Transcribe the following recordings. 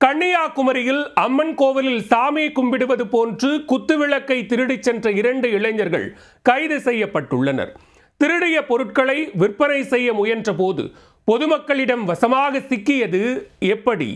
கன்னியாகுமரியில் அம்மன் கோவிலில் சாமி கும்பிடுவது போன்று குத்துவிளக்கை திருடிச் சென்ற இரண்டு இளைஞர்கள் கைது செய்யப்பட்டுள்ளனர். திருடிய பொருட்களை விற்பனை செய்ய முயன்றபோது பொதுமக்களிடம் வசமாக சிக்கியது எப்படி?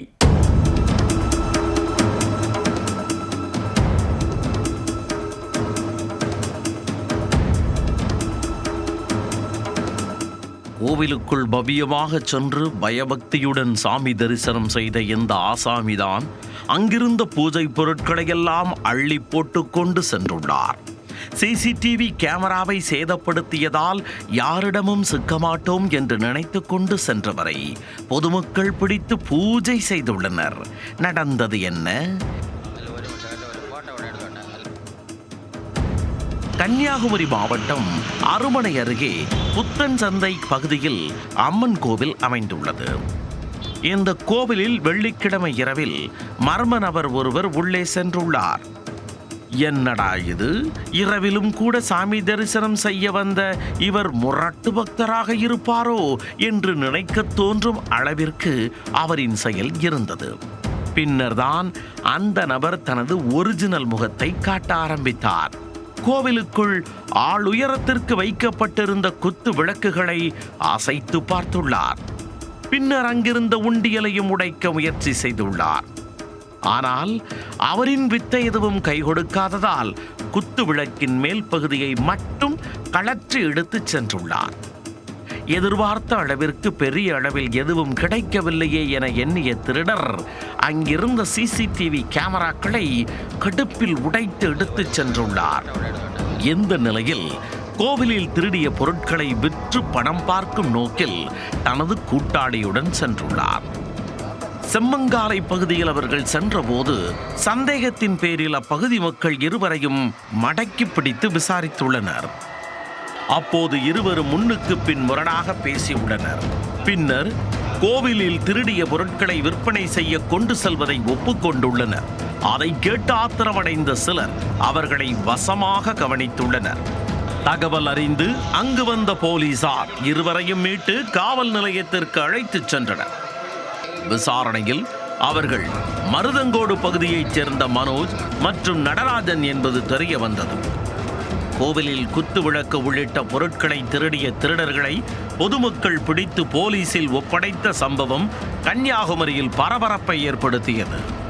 கோவிலுக்குள் பவ்யமாக சென்று பயபக்தியுடன் சாமி தரிசனம் செய்த இந்த ஆசாமிதான் அங்கிருந்த பூஜை பொருட்களையெல்லாம் அள்ளி போட்டுக்கொண்டு சென்றுள்ளார். சிசிடிவி கேமராவை சேதப்படுத்தியதால் யாரிடமும் சிக்க மாட்டோம் என்று நினைத்து கொண்டு சென்றவரை பொதுமக்கள் பிடித்து பூஜை செய்துள்ளனர். நடந்தது என்ன? கன்னியாகுமரி மாவட்டம் அருமனை அருகே புத்தன் சந்தை பகுதியில் அம்மன் கோவில் அமைந்துள்ளது. இந்த கோவிலில் வெள்ளிக்கிழமை இரவில் மர்ம நபர் ஒருவர் உள்ளே சென்றுள்ளார். என்னடா இது? இரவிலும் கூட சாமி தரிசனம் செய்ய வந்த இவர் முரட்டு பக்தராக இருப்பாரோ என்று நினைக்கத் தோன்றும் அளவிற்கு அவரின் செயல் இருந்தது. பின்னர்தான் அந்த நபர் தனது ஒரிஜினல் முகத்தை காட்ட ஆரம்பித்தார். கோவிலுக்குள் ஆளுயரத்திற்கு வைக்கப்பட்டிருந்த குத்து விளக்குகளை அசைத்து பார்த்துள்ளார். பின்னர் அங்கிருந்த உண்டியலையும் உடைக்க முயற்சி செய்துள்ளார். ஆனால் அவரின் வித்தை எதுவும் கை கொடுக்காததால் குத்து விளக்கின் மேல் பகுதியை மட்டும் கழற்றி எடுத்துச் சென்றுள்ளார். எதிர்பார்த்த அளவிற்கு பெரிய அளவில் எதுவும் கிடைக்கவில்லையே என எண்ணிய திருடர் அங்கிருந்த சிசிடிவி கேமராக்களை கடுப்பில் உடைத்து எடுத்துச் சென்றுள்ளார். இந்த நிலையில் கோவிலில் திருடிய பொருட்களை விற்று பணம் பார்க்கும் நோக்கில் தனது கூட்டாளியுடன் சென்றுள்ளார். செம்மங்காலை பகுதியில் அவர்கள் சென்றபோது சந்தேகத்தின் பேரில் அப்பகுதி மக்கள் இருவரையும் மடக்கி பிடித்து விசாரித்துள்ளனர். அப்போது இருவரும் முன்னுக்கு பின் முரணாக பேசியுள்ளனர் பின்னர் கோவிலில் திருடிய பொருட்களை விற்பனை செய்ய கொண்டு செல்வதை ஒப்புக்கொண்டுள்ளனர் அதை கேட்டு ஆத்திரமடைந்த சிலர் அவர்களை வசமாக கவனித்துள்ளனர். தகவல் அறிந்து அங்கு வந்த போலீசார் இருவரையும் மீட்டு காவல் நிலையத்திற்கு அழைத்துச் சென்றனர். விசாரணையில் அவர்கள் மருதங்கோடு பகுதியைச் சேர்ந்த மனோஜ் மற்றும் நடராஜன் என்பது தெரிய வந்தது. கோவிலில் குத்து விளக்கு உள்ளிட்ட பொருட்களை திருடிய திருடர்களை பொதுமக்கள் பிடித்து போலீசில் ஒப்படைத்த சம்பவம் கன்னியாகுமரியில் பரபரப்பை ஏற்படுத்தியது.